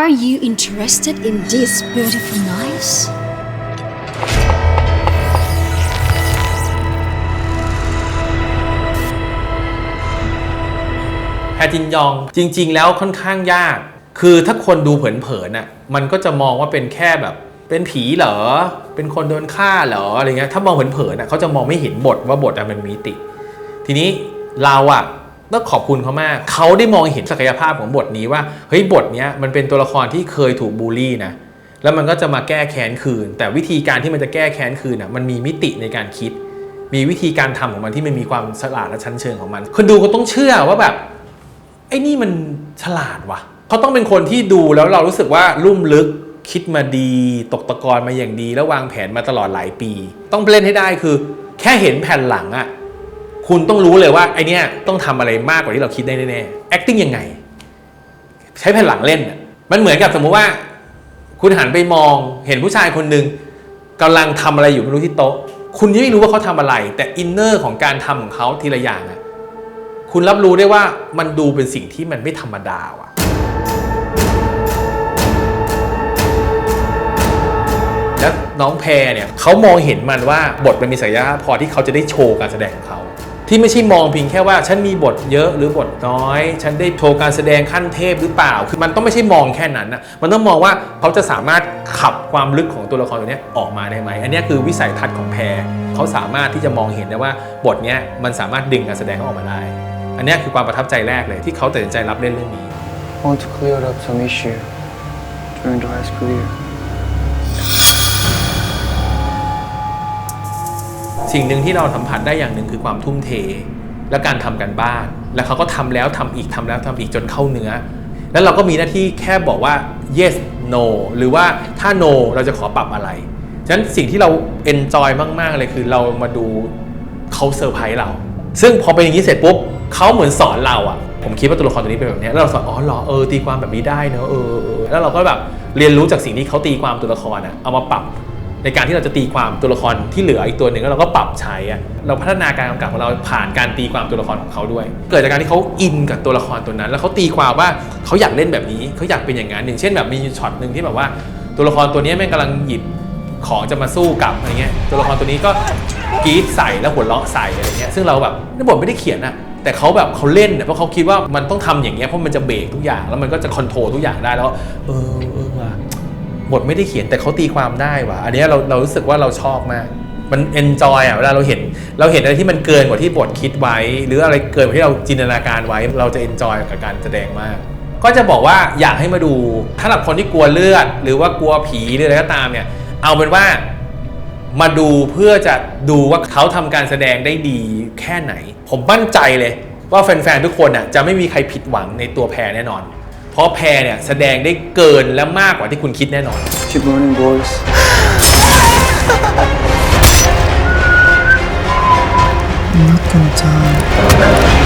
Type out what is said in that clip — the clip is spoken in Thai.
Are you interested in this beautiful nice? แฮจินยองจริง ๆ แล้วค่อนข้างยาก คือถ้าคนดูเผินๆน่ะมันก็จะมองว่าเป็นแค่แบบ เป็นผีเหรอ เป็นคนโดนฆ่าเหรออะไรเงี้ยถ้ามองเผินๆน่ะเขาจะมองไม่เห็นบทว่าบทอะมันมีติ ทีนี้เราอะ ต้องขอบคุณเขามาก เขาได้มองเห็นศักยภาพของบทนี้ว่าเฮ้ยบทนี้มันเป็นตัวละครที่เคยถูกบูลลี่นะแล้วมันก็จะมาแก้แค้นคืน แต่วิธีการที่มันจะแก้แค้นคืนอะมันมีมิติในการคิด มีวิธีการทำของมันที่มันมีความฉลาดและชั้นเชิงของมัน คนดูก็ต้องเชื่อว่าแบบไอ้นี่มันฉลาดว่ะเขาต้องเป็นคนที่ดูแล้วเรารู้สึกว่าลุ่มลึกคิดมาดีตกตะกอนมาอย่างดี แล้ววางแผนมาตลอดหลายปี ต้องเล่นให้ได้คือ แค่เห็นแผ่นหลังอะ คุณต้องรู้เลยว่าไอเนี้ยต้องทำอะไรมากกว่าที่เราคิดได้แน่ๆ acting ยังไง ใช้แผ่นหลังเล่นอะมันเหมือนกับสมมุติว่า คุณหันไปมองเห็นผู้ชายคนหนึ่งกำลังทำอะไรอยู่ไม่รู้ที่โต๊ะ คุณยังไม่รู้ว่าเขาทำอะไร แต่อินเนอร์ของการทำของเขาทีละอย่างอะคุณรับรู้ได้ว่ามันดูเป็นสิ่งที่มันไม่ธรรมดาว่ะแล้วน้องแพรเนี่ยเขามองเห็นมันว่าบทมันมีศักยภาพพอที่เขาจะได้โชว์การแสดงของเขา ที่ไม่ใช่มองเพียงแค่ว่าฉันมีบทเยอะหรือบทน้อย ฉันได้โชว์การแสดงขั้นเทพหรือเปล่า คือมันต้องไม่ใช่มองแค่นั้นนะมันต้องมองว่าเขาจะสามารถขับความลึกของตัวละครตัวเนี้ยออกมาได้ไหม อันนี้คือวิสัยทัศน์ของแพรเขาสามารถที่จะมองเห็นได้ว่าบทเนี้ยมันสามารถดึงการแสดงเขาออกมาได้ อันนี้คือความประทับใจแรกเลยที่เขาตัดสินใจรับเล่นเรื่องนี้ want to clear up some issue during Dwight's career. สิ่งหนึ่งที่เราสัมผัสได้อย่างหนึ่งคือความทุ่มเท และการทำกันบ้าน แล้วเขาก็ทำแล้วทำอีกทำแล้วทำอีกจนเข้าเนื้อ แล้วเราก็มีหน้าที่แค่บอกว่า yes no หรือว่าถ้า no เราจะขอปรับอะไรฉะนั้นสิ่งที่เรา enjoy มาก ๆ เลยคือเรามาดูเขาเซอร์ไพรส์เรา ซึ่งพอเป็นอย่างนี้เสร็จปุ๊บเขาเหมือนสอนเราอะผมคิดว่าตัวละครตัวนี้เป็นแบบนี้แล้วเราสอนอ๋อเหรอเออตีความแบบนี้ได้เนอะเออแล้วเราก็แบบเรียนรู้จากสิ่งที่เขาตีความตัวละครอะเอามาปรับ ในการที่เราจะตีความตัวละครที่เหลืออีกตัวหนึ่งแล้วเราก็ปรับใช้อะเราพัฒนาการกำกับของเราผ่านการตีความตัวละครของเขาด้วย เกิดจากการที่เขาอินกับตัวละครตัวนั้น แล้วเขาตีความว่าเขาอยากเล่นแบบนี้เขาอยากเป็นอย่างนั้นอย่างเช่นแบบมีช็อตหนึ่งที่แบบว่าตัวละครตัวนี้แม่งกำลังหยิบของจะมาสู้กับอะไรเงี้ยตัวละครตัวนี้ก็กรีดใส่แล้วหัวเราะใส่อะไรเงี้ยซึ่งเราแบบในบทไม่ได้เขียนอะแต่เขาแบบเขาเล่นเนี่ยเพราะเขาคิดว่ามันต้องทำอย่างเงี้ยเพราะมันจะเบรกทุกอย่างแล้วมันก็จะคอนโทรลทุกอย่างได้แล้วเออเออว่ะ บทไม่ได้เขียนแต่เขาตีความได้ว่ะ อันนี้เราเรารู้สึกว่าเราชอบมาก มันเอนจอยอะเวลาเราเห็น เราเห็นอะไรที่มันเกินกว่าที่บทคิดไว้ หรืออะไรเกินกว่าที่เราจินตนาการไว้ เราจะเอนจอยกับการแสดงมาก ก็จะบอกว่าอยากให้มาดูถ้าหรับคนที่กลัวเลือด หรือว่ากลัวผีหรืออะไรก็ตามเนี่ย เอาเป็นว่ามาดูเพื่อจะดูว่าเขาทำการแสดงได้ดีแค่ไหน ผมมั่นใจเลยว่าแฟนๆทุกคนน่ะจะไม่มีใครผิดหวังในตัวแพรแน่นอน เพราะแพรเนี่ยแสดงได้เกินและมากกว่าที่คุณคิดแน่นอน Keep learning, boys. I'm not gonna die.